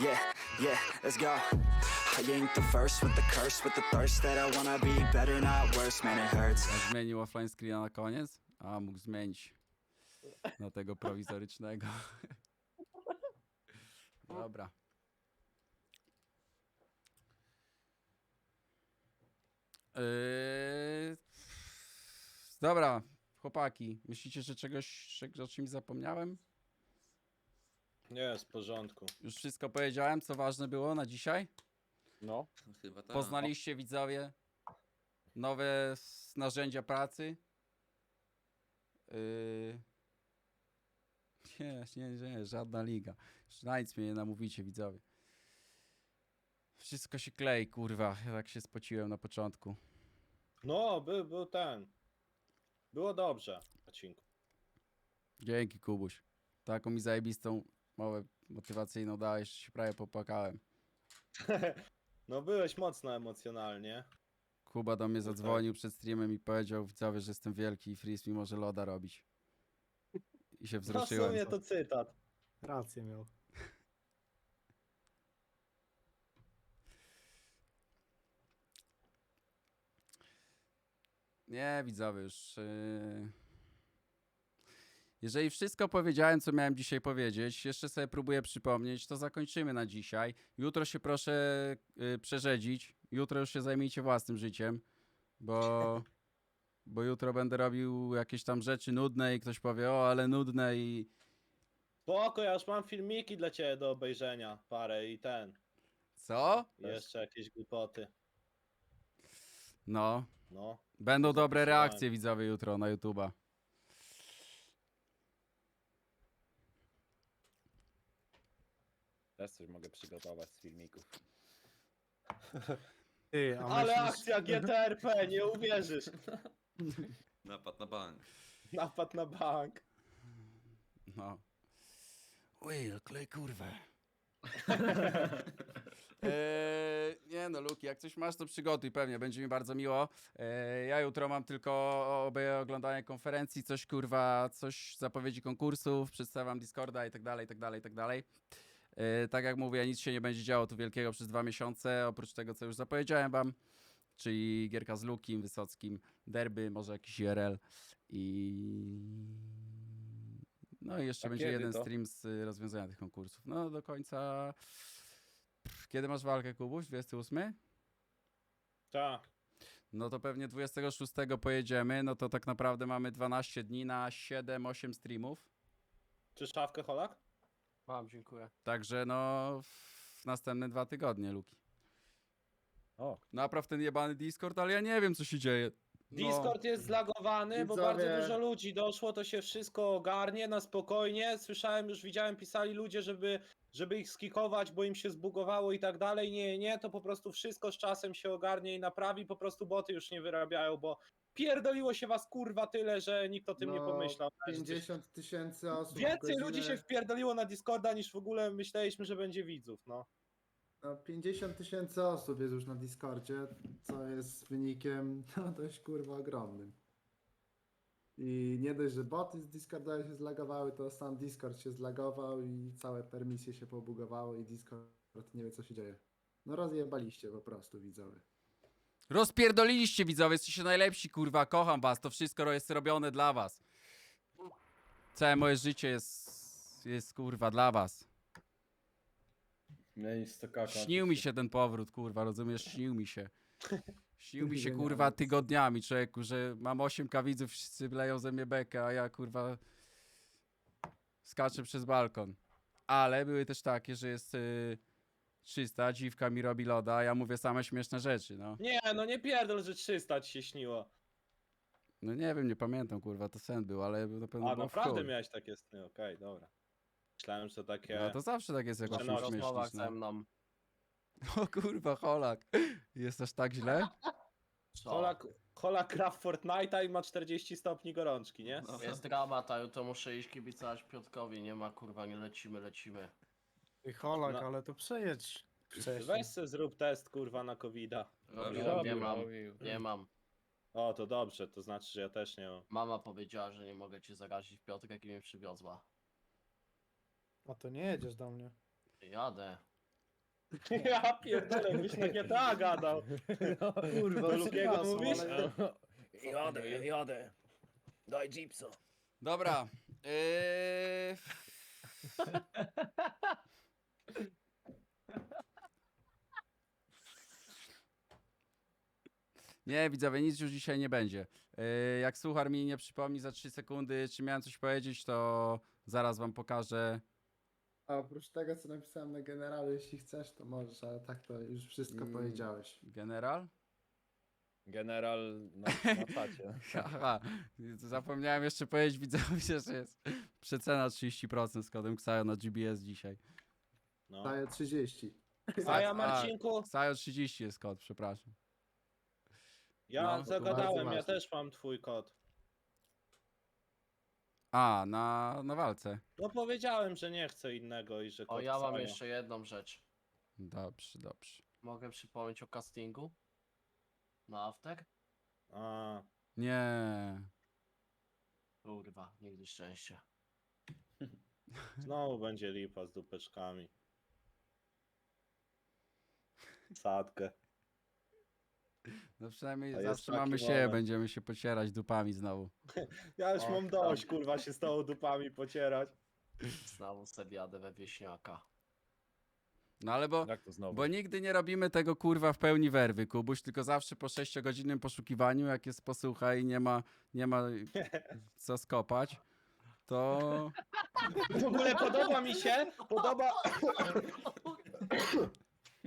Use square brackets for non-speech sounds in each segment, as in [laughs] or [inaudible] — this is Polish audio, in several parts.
Yeah, yeah, let's go. I ain't the first with the curse, with the thirst that I wanna be better, not worse, man, it hurts. Zmienił offline screena na koniec? A, mógł zmienić. Na tego prowizorycznego. [laughs] Dobra. Yy... Dobra, chłopaki. Myślicie, że czegoś, że o czymś zapomniałem? Nie, jest w porządku. Już wszystko powiedziałem, co ważne było na dzisiaj? No. Chyba tak. Poznaliście widzowie nowe s- narzędzia pracy. Yy... Nie, nie, nie, żadna liga. Już na nic mnie nie namówicie, widzowie. Wszystko się klei, kurwa. Ja tak się spociłem na początku. No, był, był ten. Było dobrze w odcinku. Dzięki, Kubuś. Taką mi zajebistą mowę motywacyjną dałeś, że się prawie popłakałem. [laughs] No, byłeś mocno emocjonalnie. Kuba do mnie No tak. zadzwonił przed streamem i powiedział widzowie, że jestem wielki i Freeze mi może loda robić. I się No, w wzruszyłem. sumie to cytat. Rację miał. [laughs] Nie, widzowie, już. Yy... Jeżeli wszystko powiedziałem, co miałem dzisiaj powiedzieć, jeszcze sobie próbuję przypomnieć, to zakończymy na dzisiaj. Jutro się proszę yy, przerzedzić. Jutro już się zajmijcie własnym życiem, bo, bo jutro będę robił jakieś tam rzeczy nudne i ktoś powie, o, ale nudne i Spoko, ja już mam filmiki dla ciebie do obejrzenia. Parę i ten. co? I jeszcze jakieś głupoty. No, No. będą dobre reakcje widzowie jutro na YouTube'a. Też coś mogę przygotować z filmików. [laughs] Ty, a Ale myślisz, akcja GTRP, nie uwierzysz. [laughs] Napad na bank. Napad na bank. No. Will, klej kurwę. eee, [laughs] nie no, Luki, jak coś masz, to przygotuj, pewnie, będzie mi bardzo miło. Eee, ja jutro mam tylko obie oglądanie konferencji, coś kurwa, coś zapowiedzi konkursów, przedstawiam Discorda i tak dalej, i tak dalej, i tak dalej. Eee, tak jak mówię, nic się nie będzie działo tu wielkiego przez dwa miesiące, oprócz tego, co już zapowiedziałem wam, czyli gierka z Lukim, Wysockim, derby, może jakiś IRL i... No i jeszcze A będzie jeden to? stream z y, rozwiązania tych konkursów. No do końca... Kiedy masz walkę, Kubuś? 28? Tak. No to pewnie 26 pojedziemy, no to tak naprawdę mamy 12 dni na 7-8 streamów. Czy szafkę Holak? Mam, dziękuję. Także no w następne dwa tygodnie, Luki. O. Napraw ten jebany Discord, ale ja nie wiem co się dzieje. No, Discord jest zlagowany, bo Widzowie. bardzo dużo ludzi doszło, to się wszystko ogarnie na spokojnie. Słyszałem, już widziałem, pisali ludzie, żeby, żeby ich skikować, bo im się zbugowało i tak dalej. Nie, nie, to po prostu wszystko z czasem się ogarnie i naprawi, po prostu boty już nie wyrabiają, bo pierdoliło się was kurwa tyle, że nikt o tym nie No, pomyślał. 50 tysięcy osób. Więcej ludzi się wpierdoliło na Discorda niż w ogóle myśleliśmy, że będzie widzów, no. No, 50 tysięcy osób jest już na Discordzie, co jest wynikiem [laughs] no, dość kurwa ogromnym. I nie dość, że boty z Discorda się zlagowały, to sam Discord się zlagował i całe permisje się pobugowały i Discord nie wie co się dzieje. No rozjebaliście po prostu widzowie. Rozpierdoliliście widzowie, jesteście najlepsi, kurwa, kocham was, to wszystko jest robione dla was. Całe moje życie jest, jest kurwa dla was. Mnie nic to kaka. Śnił mi się ten powrót, kurwa, rozumiesz? Śnił mi się. Śnił mi [laughs] się, kurwa, tygodniami, człowieku, że mam 8 widzów, wszyscy leją ze mnie bekę, a ja, kurwa, skaczę przez balkon. Ale były też takie, że jest y, 300, dziwka mi robi loda, a ja mówię same śmieszne rzeczy, no. Nie, no nie pierdol, że 300 ci się śniło. No nie wiem, nie pamiętam, kurwa, to sen był, ale na pewno A było w naprawdę chuj. miałeś takie sny, okej, dobra. Myślałem, że to takie... No to zawsze tak jest, jak o Że czymś na myślisz, Rozmowach no. ze mną. [laughs] O kurwa, Holak, jest aż tak źle? Holak, Holak gra w Fortnite'a i ma 40 stopni gorączki, nie? No. Jest dramat, a jutro muszę iść kibicować Piotrkowi, nie ma kurwa, nie lecimy, lecimy. Ty Holak, No. ale to przejedź. Wcześniej. Weź se zrób test, kurwa, na covida. Robił, Nie mam, robił. nie mam. O, to dobrze, to znaczy, że ja też nie mam. Mama powiedziała, że nie mogę cię zarazić Piotrek i mnie przywiozła. A to nie jedziesz do mnie. Jadę. [laughs] Ja pierdolę, byś na GTA gadał. Kurwa, Do Lukiego przepraszam, mówisz? ale- Jadę, jadę. Daj jeepsa. Dobra. Yy... [laughs] Nie, widzowie, nic już dzisiaj nie będzie. Yy, jak słuchar mi nie przypomni za 3 sekundy, czy miałem coś powiedzieć, to zaraz wam pokażę. A oprócz tego, co napisałem na generalu, jeśli chcesz, to możesz, ale tak to już wszystko Mm. powiedziałeś. General? General na, na czacie. [laughs] Aha, zapomniałem jeszcze powiedzieć widzowie, że jest przecena 30% z kodem Xayo na GBS dzisiaj. No. Daję 30. A ja Marcinku, Xayo 30 jest kod, przepraszam. Ja No, zagadałem, bardzo ja ważne. też mam twój kod. A, na, na walce. No powiedziałem, że nie chcę innego i że O, ja mam jeszcze jedną rzecz. Dobrze, dobrze. Mogę przypomnieć o castingu? Na after? A, Nie. Kurwa, nigdy szczęście. [laughs] znowu będzie lipa z dupeczkami. Sadkę. No przynajmniej A jest zawsze taki mamy się, moment. będziemy się pocierać dupami znowu. [laughs] Ja już O, mam dość, kurwa, się z tą dupami pocierać. Znowu sobie jadę we wieśniaka. No ale bo, Jak to znowu? bo nigdy nie robimy tego kurwa w pełni werwy, Kubuś, tylko zawsze po 6-godzinnym poszukiwaniu, jak jest posłucha i nie ma, nie ma [laughs] co skopać, to [laughs] W ogóle podoba mi się, podoba...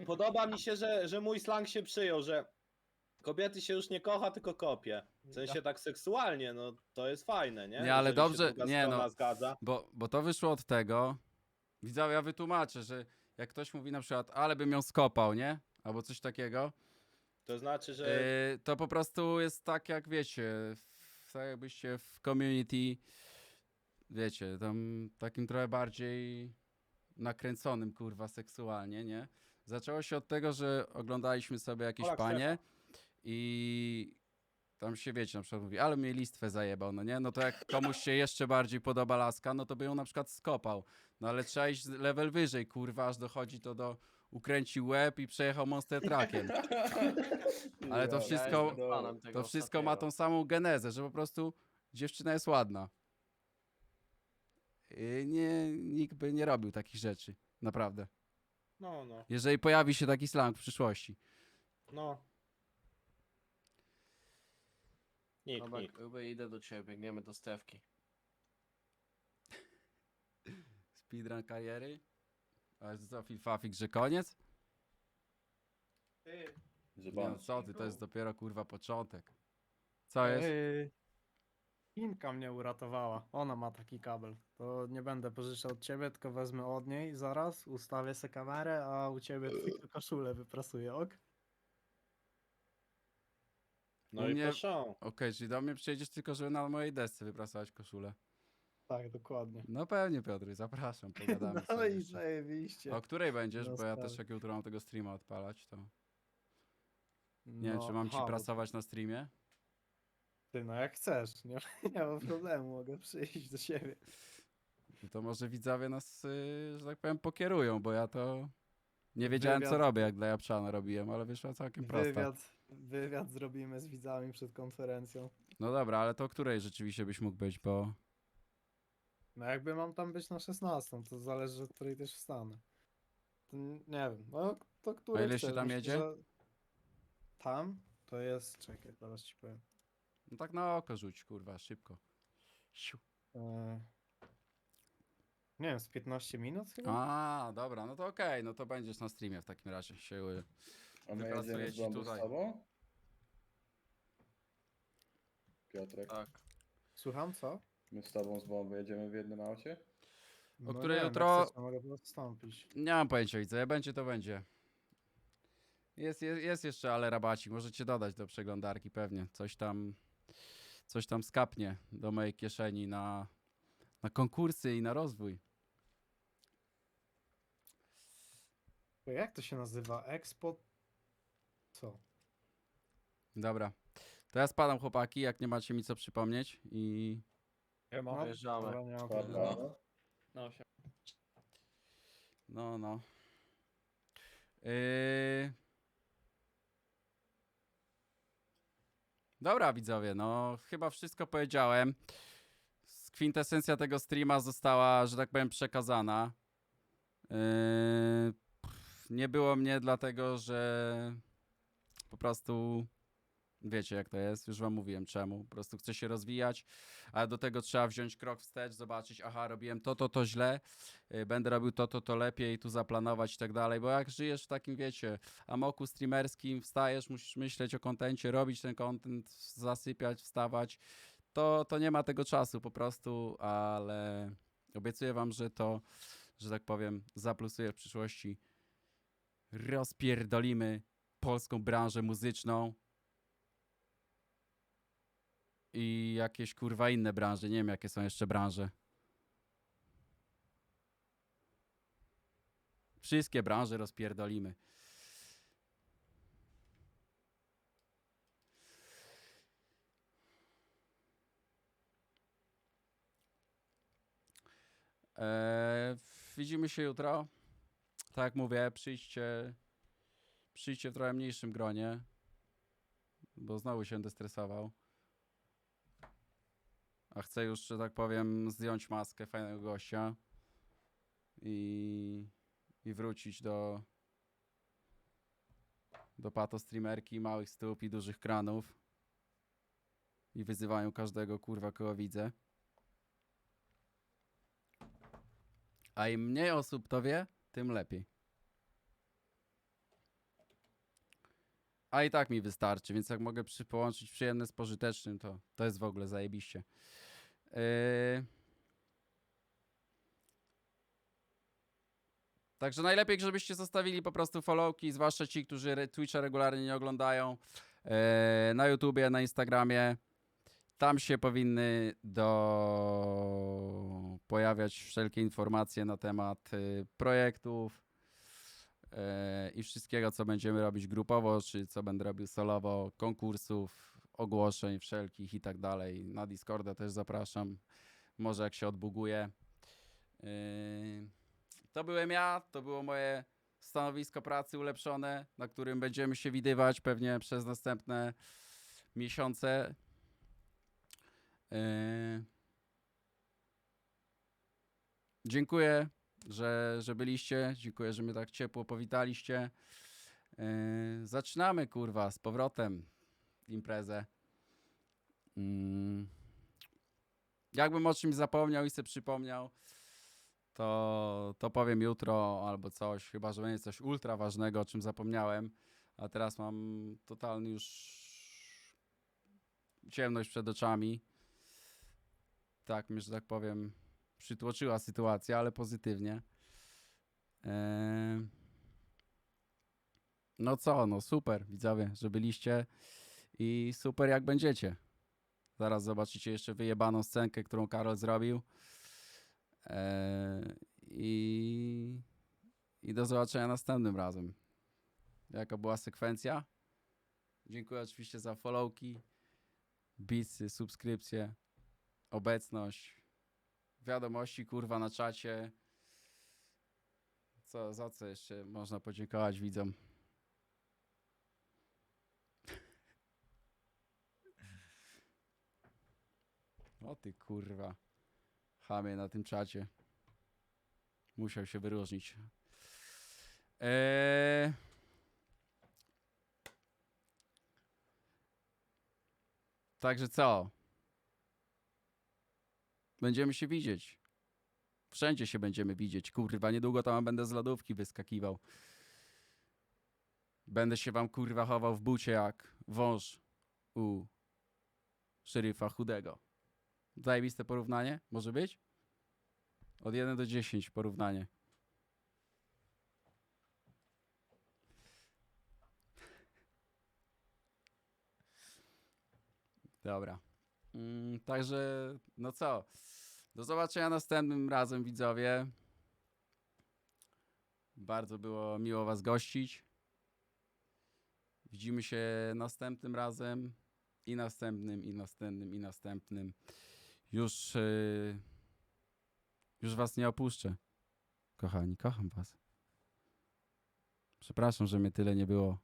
Podoba mi się, że, że mój slang się przyjął, że kobiety się już nie kocha, tylko kopie. W sensie tak seksualnie, no to jest fajne, nie? Nie, ale Jeżeli dobrze- się druga nie, strona no. zgadza. Bo, bo to wyszło od tego. Widzowie, ja wytłumaczę, że jak ktoś mówi na przykład, ale bym ją skopał, nie? Albo coś takiego, To znaczy, że yy, to po prostu jest tak, jak wiecie, w, tak jakbyście w community, wiecie, tam takim trochę bardziej nakręconym, kurwa, seksualnie, nie? Zaczęło się od tego, że oglądaliśmy sobie jakieś Polak panie i tam się, wiecie, na przykład mówi, ale mnie listwę zajebał, no nie? No to jak komuś się jeszcze bardziej podoba laska, no to by ją na przykład skopał. No ale trzeba iść level wyżej, kurwa, aż dochodzi to do ukręcił łeb i przejechał monster truckiem. [laughs] Ale to wszystko, to wszystko ma tą samą genezę, że po prostu dziewczyna jest ładna. I nie, nikt by nie robił takich rzeczy, naprawdę. no, no, Jeżeli pojawi się taki slang w przyszłości. no. Nikt, Dobra, nikt. gruby, idę do ciebie, biegniemy do Stewki. [laughs] Speedrun kariery. A co, Filfafik, że koniec? Nie, no co ty, to jest dopiero kurwa początek. Co jest? Ej, Inka mnie uratowała. Ona ma taki kabel. To nie będę pożyczał od ciebie, tylko wezmę od niej zaraz, ustawię sobie kamerę, a u ciebie tylko koszulę wyprasuję, ok? No U i mnie- proszę. Okej, czyli do mnie przyjedziesz tylko, żeby na mojej desce wyprasować koszulę. Tak, dokładnie. No pewnie, Piotr, zapraszam, pogadamy [laughs] No sobie i jeszcze. zajebiście. O której będziesz? No Bo ja też jak jutro mam tego streama odpalać, to nie wiem, No, czy mam ci aha, prasować na streamie. Ty, no jak chcesz, [laughs] nie, nie ma problemu, mogę przyjść do siebie. No To może widzowie nas, yy, że tak powiem, pokierują, bo ja to nie wiedziałem, co Wywiad. robię, jak dla Japczana robiłem, ale wyszła całkiem prosta. Wywiad, wywiad zrobimy z widzami przed konferencją. No dobra, ale to o której rzeczywiście byś mógł być, bo No jakby mam tam być na 16, to zależy, od której też wstanę. To nie wiem, no to której ile się chcesz? tam Myślę, jedzie? że Tam? To jest, czekaj, teraz ci powiem. no tak na oko rzuć, kurwa, szybko. Siu. E, nie wiem, z 15 minut chyba? A, dobra, no to okej, no to będziesz na streamie w takim razie się y, A my Wyprasuję jedziemy z ci bomby tutaj. z tobą? Piotrek, Tak. Słucham, co? my z tobą z bomby jedziemy w jednym aucie? No której nie wiem, jak jutro- chcesz, to mogę. Nie mam pojęcia, widzę, jak będzie, to będzie. Jest, jest, jest jeszcze ale rabacik, możecie dodać do przeglądarki pewnie. Coś tam, coś tam skapnie do mojej kieszeni na, na konkursy i na rozwój. Jak to się nazywa? Expo? Co? Dobra. To ja spadam chłopaki, jak nie macie mi co przypomnieć i No, Wyjeżdżamy. dobra, nie mam Dobra. problemu. No się. No, no. Yy... Dobra, widzowie, no chyba wszystko powiedziałem. S- Kwintesencja tego streama została, że tak powiem, przekazana. Yy... pff, Nie było mnie dlatego, że po prostu wiecie jak to jest, już wam mówiłem czemu. Po prostu chcę się rozwijać, ale do tego trzeba wziąć krok wstecz, zobaczyć, aha, robiłem to, to, to źle, y, będę robił to, to, to lepiej, tu zaplanować i tak dalej, bo jak żyjesz w takim, wiecie, amoku streamerskim, wstajesz, musisz myśleć o kontencie, robić ten kontent, zasypiać, wstawać, to, to nie ma tego czasu po prostu, ale obiecuję wam, że to, że tak powiem, zaplusuje w przyszłości. Rozpierdolimy polską branżę muzyczną i jakieś kurwa inne branże, nie wiem jakie są jeszcze branże. Wszystkie branże rozpierdolimy. Eee, widzimy się jutro. Tak jak mówię, przyjdźcie, przyjdźcie w trochę mniejszym gronie, bo znowu się będę stresował. A chcę już, że tak powiem, zdjąć maskę fajnego gościa i, i wrócić do do pato streamerki, małych stóp i dużych kranów i wyzywaniu każdego kurwa kogo widzę. A im mniej osób to wie, tym lepiej. A i tak mi wystarczy, więc jak mogę przy, połączyć przyjemne z pożytecznym, to, to jest w ogóle zajebiście. Yy... Także najlepiej, żebyście zostawili po prostu followki, zwłaszcza ci, którzy Twitcha regularnie nie oglądają. Yy, na YouTubie, na Instagramie. Tam się powinny do... pojawiać wszelkie informacje na temat y, projektów yy, i wszystkiego, co będziemy robić grupowo, czy co będę robił solowo, konkursów, ogłoszeń wszelkich i tak dalej. Na Discorda też zapraszam. Może jak się odbuguje. Yy, to byłem ja, to było moje stanowisko pracy ulepszone, na którym będziemy się widywać pewnie przez następne miesiące. Yy, Dziękuję, że, że byliście. Dziękuję, że mnie tak ciepło powitaliście. Yy, zaczynamy, kurwa, z powrotem imprezę. Mm. Jakbym o czymś zapomniał i sobie przypomniał, to, to powiem jutro albo coś, chyba że będzie coś ultra ważnego, o czym zapomniałem. A teraz mam totalny już ciemność przed oczami. Tak że tak powiem, przytłoczyła sytuacja, ale pozytywnie. Eee... No co, no super, widzowie, że byliście i super jak będziecie. Zaraz zobaczycie jeszcze wyjebaną scenkę, którą Karol zrobił. Eee, i, I do zobaczenia następnym razem. Jaka była sekwencja? Dziękuję oczywiście za followki, bitsy, subskrypcje, obecność, wiadomości kurwa na czacie. Co, za co jeszcze można podziękować widzom? O ty kurwa. Chamie na tym czacie. Musiał się wyróżnić. Eee... Także co? Będziemy się widzieć. Wszędzie się będziemy widzieć. Kurwa, niedługo tam będę z lodówki wyskakiwał. Będę się wam kurwa chował w bucie jak wąż u szeryfa chudego. Zajebiste porównanie? Może być? Od 1 do 10 porównanie. Dobra. Mm, także, no co? Do zobaczenia następnym razem, widzowie. Bardzo było miło Was gościć. Widzimy się następnym razem i następnym, i następnym, i następnym. Już, yy, już Was nie opuszczę. kochani, kocham was. Przepraszam, że mnie tyle nie było,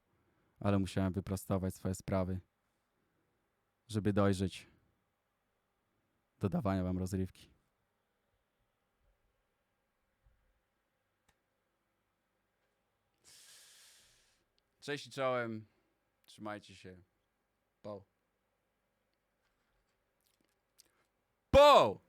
ale musiałem wyprostować swoje sprawy, żeby dojrzeć do dawania wam rozrywki. Cześć i czołem. Trzymajcie się. Po. Po!